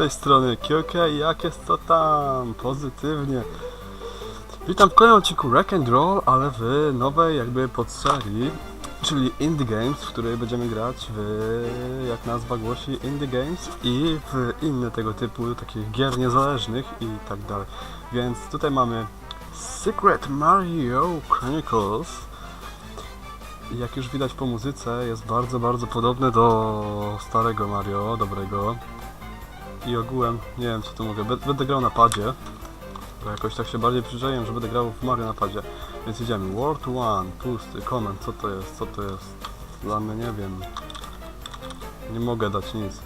tej strony Kyoka i jak jest to tam? Pozytywnie. Witam w kolejnym odcinku Wreck and Roll, ale w nowej jakby podserii, czyli Indie Games, w której będziemy grać w, jak nazwa głosi, Indie Games i w inne tego typu, takich gier niezależnych i tak dalej. Więc tutaj mamy Secret Mario Chronicles. Jak już widać po muzyce, jest bardzo, bardzo podobny do starego Mario, dobrego. I ogółem, nie wiem co tu mówię, Bę- będę grał na padzie. Bo jakoś tak się bardziej przyjrzałem, że będę grał w Mario na padzie. Więc idziemy. World 1, pusty, comment, co to jest, co to jest? Dla mnie nie wiem. Nie mogę dać nic.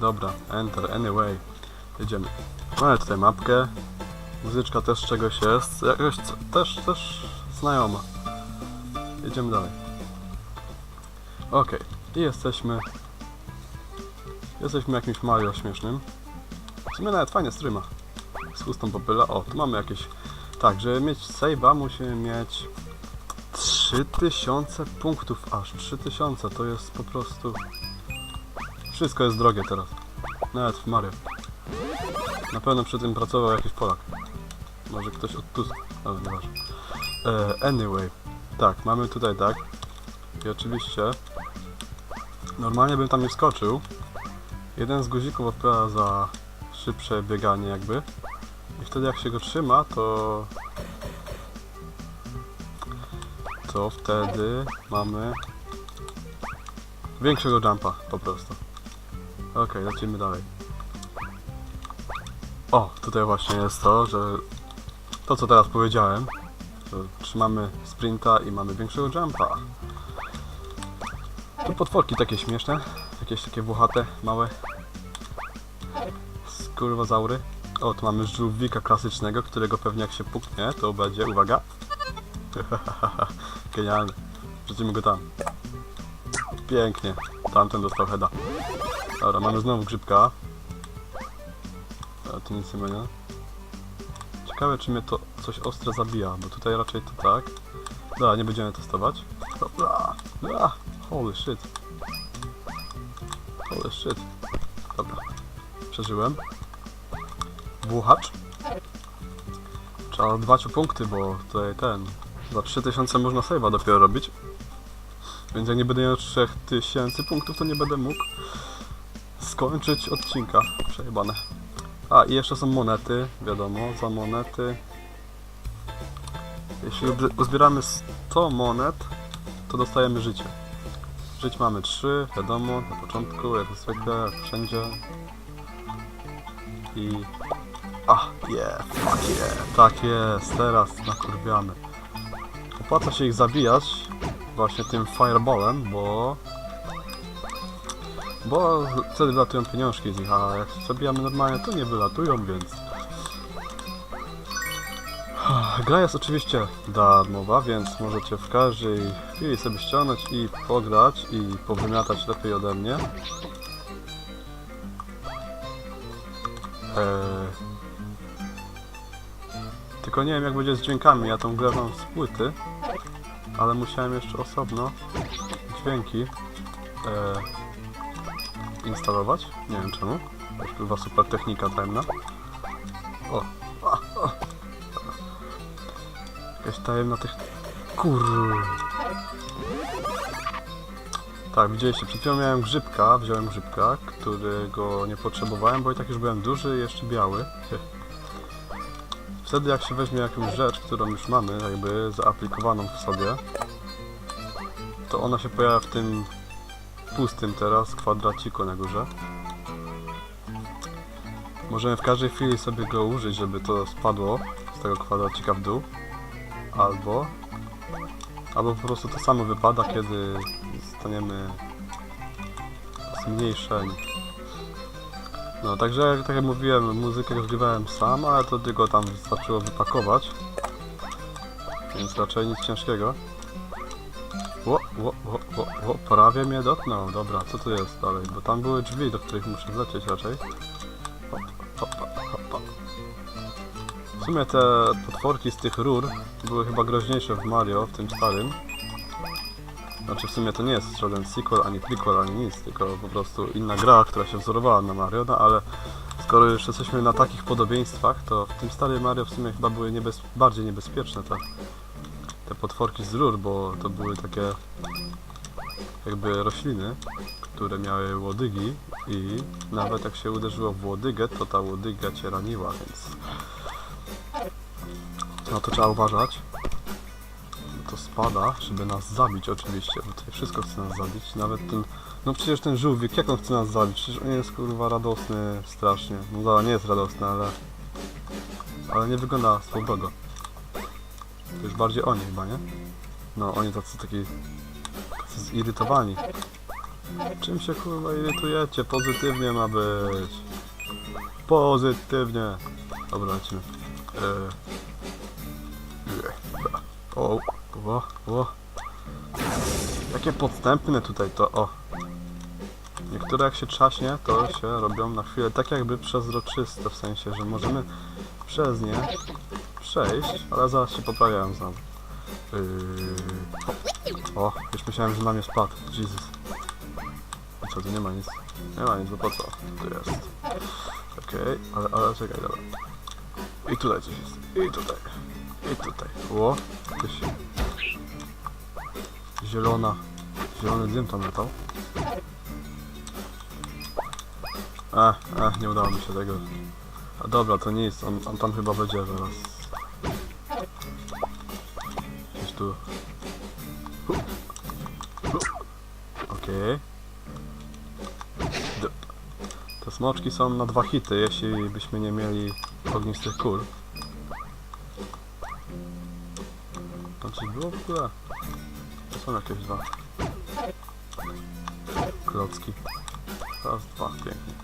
Dobra, enter, anyway. Jedziemy. Mamy tutaj mapkę. Muzyczka też czegoś jest. Jakoś też, też znajoma. Jedziemy dalej. Okej, i jesteśmy. Jesteśmy jakimś Mario śmiesznym. W sumie nawet fajnie strój ma. Z chustą popyla. O, tu mamy jakieś. Tak, żeby mieć save'a musimy mieć 3000 punktów aż. 3000 to jest po prostu. Wszystko jest drogie teraz. Nawet w Mario. Na pewno przy tym pracował jakiś Polak. Może ktoś od Tusk, ale nieważne. E, anyway, tak, mamy tutaj tak. I oczywiście normalnie bym tam nie wskoczył. Jeden z guzików odpowiada za szybsze bieganie jakby. I wtedy jak się go trzyma, to to wtedy mamy większego jumpa po prostu. Okej, lecimy dalej. O, tutaj właśnie jest to, że to co teraz powiedziałem, że trzymamy sprinta i mamy większego jumpa. Tu potworki takie śmieszne, jakieś takie włochate, małe skurwozaury. O, tu mamy żółwika klasycznego, którego pewnie jak się puknie, to będzie, uwaga, genialny. Wrzucimy go tam. Pięknie, tamten dostał heada. Dobra, mamy znowu grzybka. A tu nic nie będzie. Ciekawe, czy mnie to coś ostre zabija, bo tutaj raczej to tak. Dobra, nie będziemy testować. Dobra, dobra. Holy shit. Holy shit. Dobra. Przeżyłem. Włuchacz. Trzeba dbać o punkty, bo tutaj ten... Za 3000 można save'a dopiero robić. Więc jak nie będę miał 3000 punktów, to nie będę mógł skończyć odcinka. Przejebane. A, i jeszcze są monety, wiadomo, za monety. Jeśli uzbieramy 100 monet, to dostajemy życie. Żyć mamy 3, wiadomo, na początku, jak zwykle, wszędzie. I... A, yeah, fuck yeah, tak jest, teraz nakurwiamy. Opłaca się ich zabijać właśnie tym fireballem, bo... Bo wtedy wylatują pieniążki z nich, a jak zabijamy normalnie, to nie wylatują, więc... Gra jest oczywiście darmowa, więc możecie w każdej chwili sobie ściągnąć i pograć i powymiatać lepiej ode mnie. Eee... Tylko nie wiem jak będzie z dźwiękami, ja tą grę mam z płyty, ale musiałem jeszcze osobno dźwięki eee, instalować. Nie wiem czemu. To chyba super technika tajemna. O! A. Jakaś tajemna tych... Kur... Tak, widzieliście, przed chwilą miałem grzybka, wziąłem grzybka, którego nie potrzebowałem, bo i tak już byłem duży i jeszcze biały. Wtedy jak się weźmie jakąś rzecz, którą już mamy, jakby zaaplikowaną w sobie, to ona się pojawia w tym pustym teraz kwadraciku na górze. Możemy w każdej chwili sobie go użyć, żeby to spadło z tego kwadracika w dół. Albo... Albo po prostu to samo wypada, kiedy staniemy zmniejszeni. No, także tak jak mówiłem, muzykę rozgrywałem sam, ale to tylko tam wystarczyło wypakować. Więc raczej nic ciężkiego. Ło, ło, ło, ło, ło, prawie mnie dotknął. Dobra, co tu jest dalej? Bo tam były drzwi, do których muszę zlecieć raczej. Hop, hopa, hopa. W sumie te potworki z tych rur były chyba groźniejsze w Mario, w tym starym. Znaczy w sumie to nie jest żaden sequel, ani prequel, ani nic, tylko po prostu inna gra, która się wzorowała na Mario, no ale skoro już jesteśmy na takich podobieństwach, to w tym starym Mario w sumie chyba były niebez... bardziej niebezpieczne te, te potworki z rur, bo to były takie jakby rośliny, które miały łodygi i nawet jak się uderzyło w łodygę, to ta łodyga cię raniła, więc no to trzeba uważać. To spada, żeby nas zabić oczywiście, bo tutaj wszystko chce nas zabić, nawet ten, no przecież ten żółwik, jak on chce nas zabić? Przecież on jest kurwa radosny strasznie, no dobra, nie jest radosny, ale, ale nie wygląda słabego. To już bardziej oni chyba, nie? No, oni tacy taki, tacy zirytowani. Czym się kurwa irytujecie? Pozytywnie ma być. Pozytywnie. Dobra, lecimy. Eee. O, o. Jakie podstępne tutaj to, o. Niektóre jak się trzaśnie, to się robią na chwilę tak jakby przezroczyste, w sensie, że możemy przez nie przejść, ale zaraz się poprawiają znowu. Yy, o, już myślałem, że na mnie spadł. Jesus. I co, tu nie ma nic? Nie ma nic, bo po co? Tu jest. Okej, ale, ale czekaj, dobra. I tutaj coś jest. I tutaj. I tutaj. Ło, jakieś... Zielona... Zielony dym tam latał. A, a, nie udało mi się tego. A dobra, to nic, on, on tam chyba będzie zaraz. Gdzieś tu. Okej. D- Te smoczki są na dwa hity, jeśli byśmy nie mieli ognistych kul. Tam coś było w ogóle? To są jakieś dwa. Klocki. Raz, dwa, pięknie.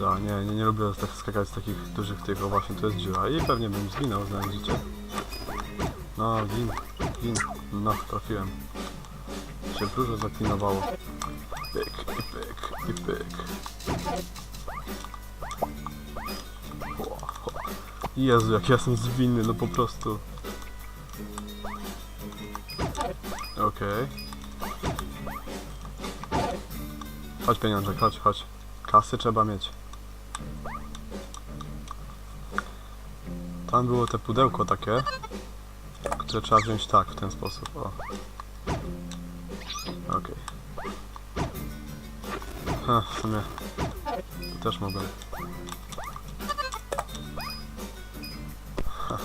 Da, nie, nie, nie lubię tak skakać z takich dużych tych, o właśnie, to jest dziura. I pewnie bym zginął, znając życie. No, gin, gin. No, trafiłem. Się dużo zaklinowało. Pyk, i pyk, i pyk. Jezu, jak ja jestem zwinny, no po prostu. Okej. Chodź pieniążek, chodź, chodź. Kasy trzeba mieć. Tam było te pudełko takie, które trzeba wziąć tak, w ten sposób, o. Okej. Ha, w sumie też mogę. Ha,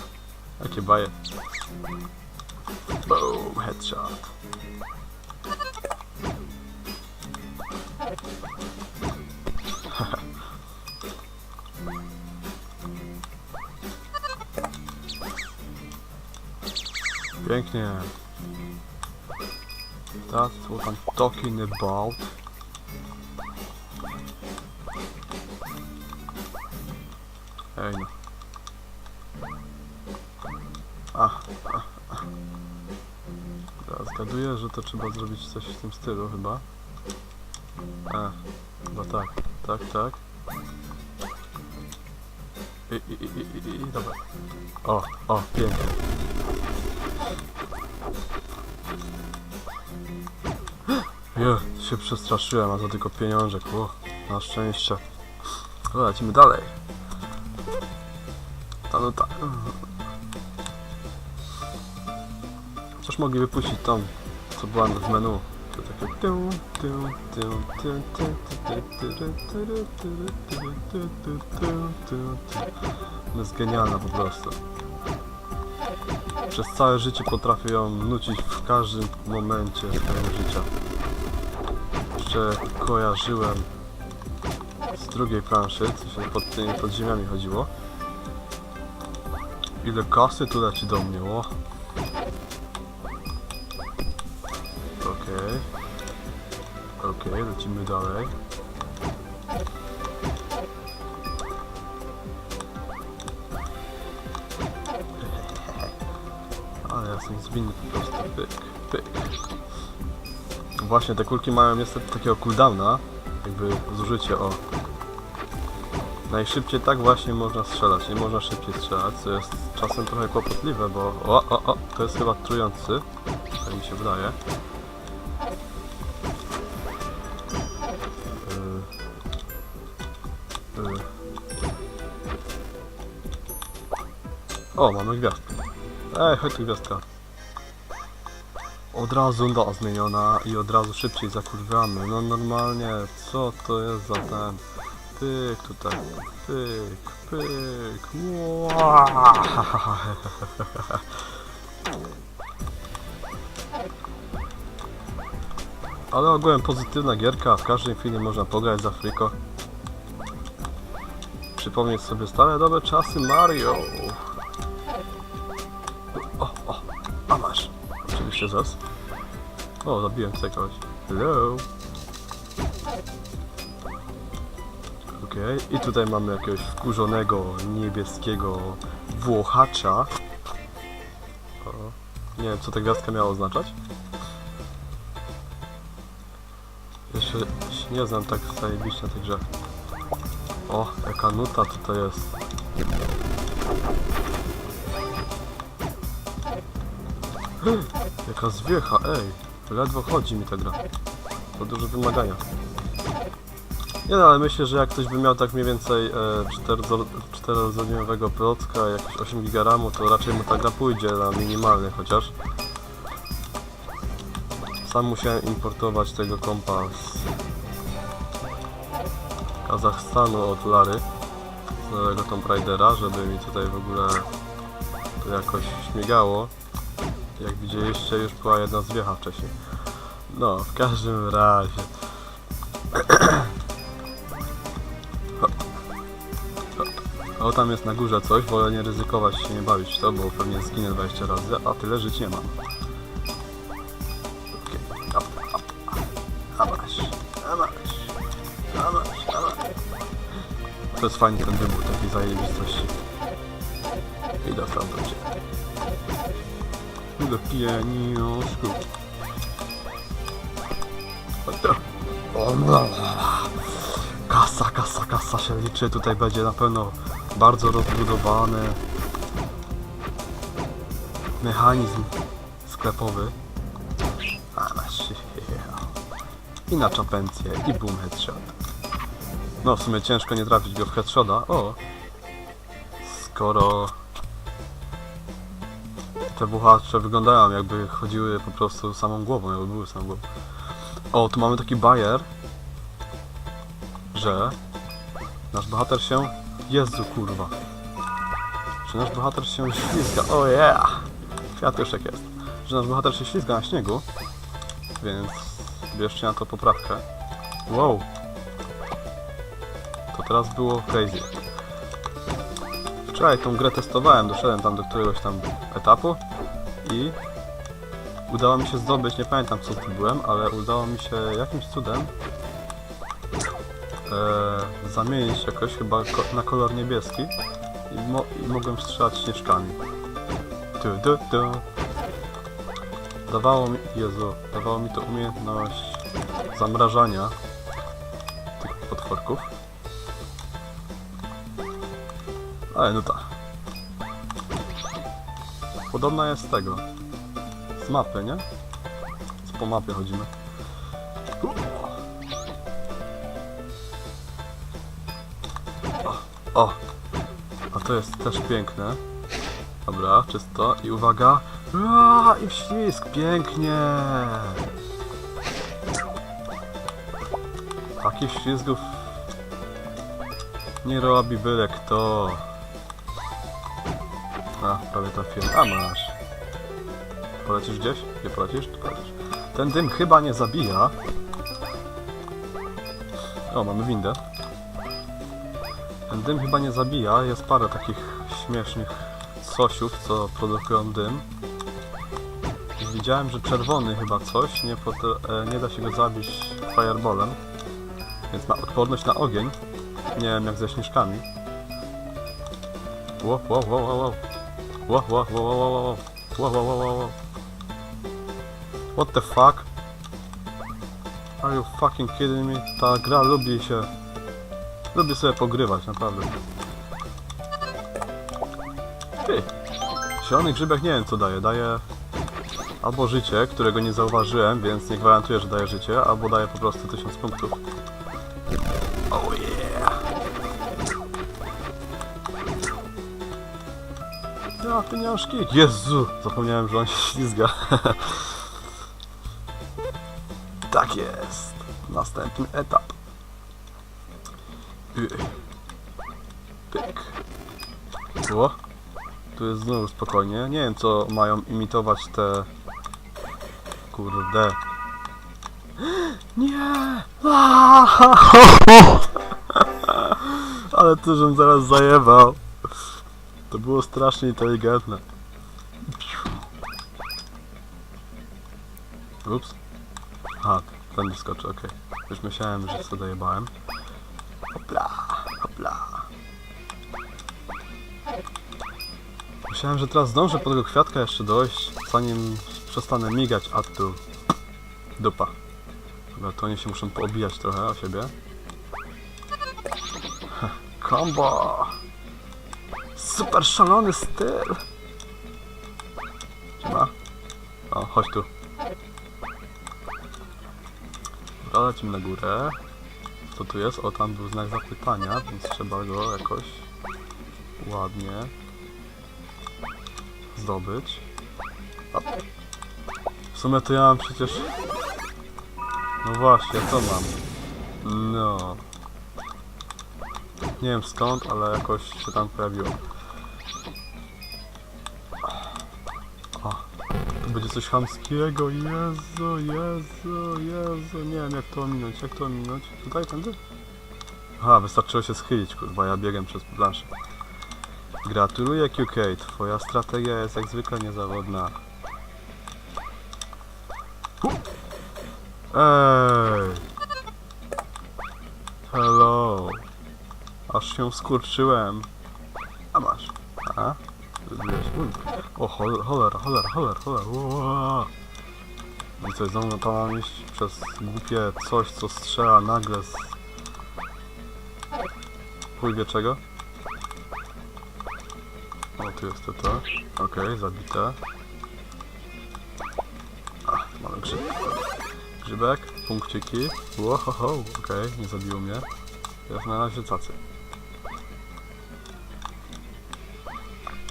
jakie baje. Boom, headshot. Pięknie. That's what I'm talking about. Ej no. Ach, ach, ach. Zgaduję, że to trzeba zrobić coś w tym stylu chyba. E, chyba tak, tak, tak. I, i, i, i, i, i dobra. O, o, pięknie. się przestraszyłem, a to tylko pieniążek, o, na szczęście. Lecimy dalej. Ta, no ta. Coś mogli wypuścić tam, co było w menu. To takie... To jest genialna po prostu. Przez całe życie potrafię ją nucić w każdym momencie swojego życia. Jeszcze kojarzyłem z drugiej planszy, co się pod tymi podziemiami chodziło. Ile kasy tu leci do mnie, o! Okej. Okej, lecimy dalej. Ale ja jestem zwinny po prostu. Pyk, pyk. Właśnie, te kulki mają niestety takiego cooldowna, jakby zużycie, o. Najszybciej tak właśnie można strzelać, nie można szybciej strzelać, co jest czasem trochę kłopotliwe, bo o, o, o, to jest chyba trujący, tak mi się wydaje. Yy. Yy. O, mamy gwiazdkę. Ej, chodź tu gwiazdka. Od razu no, zmieniona i od razu szybciej zakurwiamy. No normalnie, co to jest za ten... Pyk tutaj, pyk, pyk. Ale ogółem pozytywna gierka, w każdej chwili można pograć za friko. Przypomnieć sobie stare dobre czasy Mario. Oczywiście zas. O, zabiłem kogoś. Hello. Okej, i tutaj mamy jakiegoś wkurzonego, niebieskiego włochacza. O, nie wiem, co ta gwiazdka miała oznaczać. Jeszcze się nie znam tak zajebiście na grze. O, jaka nuta tutaj jest. Jaka zwiecha, ej. Ledwo chodzi mi ta gra. To duże wymagania. Nie no, ale myślę, że jak ktoś by miał tak mniej więcej e, 4-rodzeniowego procka, jakieś 8 giga RAMu, to raczej mu ta gra pójdzie na minimalny chociaż. Sam musiałem importować tego kompa z Kazachstanu od Lary, z nowego Tomb Raidera, żeby mi tutaj w ogóle to jakoś śmigało. Jak widzieliście, już była jedna zwiecha wcześniej. No, w każdym razie. O, tam jest na górze coś, wolę nie ryzykować się nie bawić w to, bo pewnie zginę 20 razy, a tyle żyć nie mam. To jest fajny ten wybuch takiej zajebistości. I dostał do. Do pieniążku. O, no. Kasa, kasa, kasa się liczy. Tutaj będzie na pewno bardzo rozbudowany mechanizm sklepowy. I na czapencję, i boom headshot. No, w sumie ciężko nie trafić go w headshota. O! Skoro te buchacze wyglądają jakby chodziły po prostu samą głową, jakby były samą głową. O, tu mamy taki bajer, że nasz bohater się... Jezu, kurwa. Że nasz bohater się ślizga. O yeah! Kwiatuszek jest. Że nasz bohater się ślizga na śniegu, więc bierzcie na to poprawkę. Wow! To teraz było crazy. Wczoraj tą grę testowałem, doszedłem tam do któregoś tam etapu i udało mi się zdobyć, nie pamiętam co zdobyłem, ale udało mi się jakimś cudem e, zamienić jakoś chyba ko na kolor niebieski i, mo i mogłem strzelać śnieżkami. Tu, tu, tu. Dawało mi, Jezu, dawało mi to umiejętność zamrażania tych potworków. Ale no tak. Podobna jest z tego. Z mapy, nie? Z po mapie chodzimy. O, o! A to jest też piękne. Dobra, czysto. I uwaga. Ua, I wślizg, pięknie! Takich ślizgów nie robi byle kto. A, prawie trafiłem. A masz. Polecisz gdzieś? Nie polecisz? Polecisz. Ten dym chyba nie zabija. O, mamy windę. Ten dym chyba nie zabija. Jest parę takich śmiesznych cosiów, co produkują dym. Widziałem, że czerwony chyba coś, nie, e, nie da się go zabić fireballem. Więc ma odporność na ogień. Nie wiem jak ze śnieżkami. Wow, wow, wow, wow, wow. Wow, wow, wow. Wow, wow, wow, wow, wow. What the fuck? Are you fucking kidding me? Ta gra lubi się... Lubi sobie pogrywać, naprawdę. Ty! Zielony grzybek nie wiem co daje. Daje... Albo życie, którego nie zauważyłem, więc nie gwarantuję, że daje życie, albo daje po prostu 1000 punktów. Oh yeah! Ja, pieniążki! Jezu! Zapomniałem, że on się ślizga. tak jest! Następny etap. Pyk. O, tu jest znowu spokojnie. Nie wiem, co mają imitować te... Kurde. Nie! Ale to, żem zaraz zajebał. To było strasznie inteligentne. Ups. Aha, ten nie skoczy, okej. Już myślałem, że sobie dojebałem. Hopla, hopla. Myślałem, że teraz zdążę po tego kwiatka jeszcze dojść, zanim przestanę migać, a tu... Dupa. Dobra, to oni się muszą poobijać trochę o siebie. Combo! Super szalony styl! Siema. O, chodź tu. Dobra, lecimy na górę. Co tu jest? O, tam był znak zapytania, więc trzeba go jakoś ładnie zdobyć. W sumie to ja mam przecież... No właśnie, co mam? No. Nie wiem skąd, ale jakoś się tam pojawiło. Będzie coś chamskiego. Jezu, Jezu, Jezu. Nie wiem jak to ominąć, jak to ominąć. Tutaj, tędy? Aha, wystarczyło się schylić, kurwa, ja biegam przez planszę. Gratuluję QK, twoja strategia jest jak zwykle niezawodna. Ej! Hello! Aż się skurczyłem. A masz. A? O chol- cholera, cholera, cholera, cholera. No I coś znowu to mam iść przez głupie coś, co strzela nagle z... Chuj czego. O, tu jest to. Okej, zabite. A, mamy grzyb. Grzybek, punkciki. Łohoho, okej, nie zabiło mnie. Jest na razie cacy.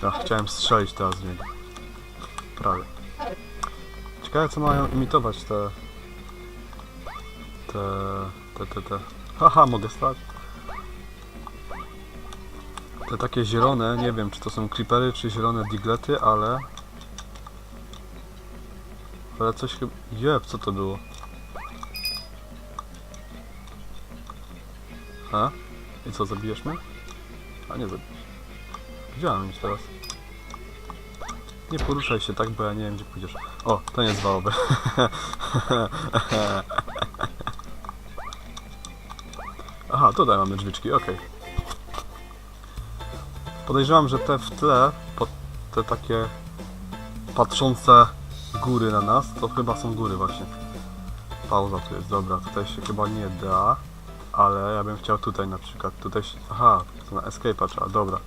Ja chciałem strzelić teraz z niego. Prawie. Ciekawe co mają imitować te... Te... Te, te, te... Haha, mogę stać. Te takie zielone, nie wiem czy to są creepery, czy zielone diglety, ale... Ale coś chyba... Jeb, co to było? A? I co, zabijesz mnie? A nie zabijesz. Mam iść teraz? Nie poruszaj się tak, bo ja nie wiem gdzie pójdziesz. O, to nie zwałoby. Aha, tutaj mamy drzwiczki, okej. Podejrzewam, że te w tle, te takie patrzące góry na nas, to chyba są góry właśnie. Pauza tu jest, dobra, tutaj się chyba nie da, ale ja bym chciał tutaj na przykład, tutaj się, aha, na escape'a trzeba, dobra.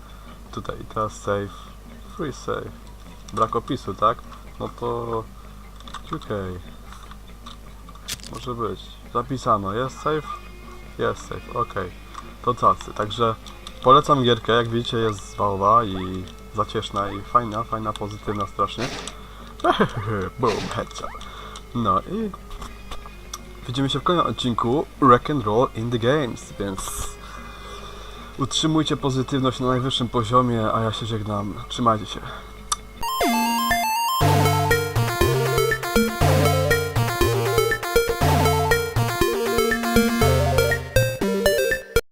Tutaj, teraz save, free save. Brak opisu, tak? No to UK. Może być. Zapisano, jest save? Jest save, ok. To cacy, także polecam gierkę, jak widzicie jest zwałowa i zacieszna i fajna, fajna, pozytywna strasznie. Boom, headshot. No i widzimy się w kolejnym odcinku Rock and Roll in the Games, więc utrzymujcie pozytywność na najwyższym poziomie, a ja się żegnam. Trzymajcie się.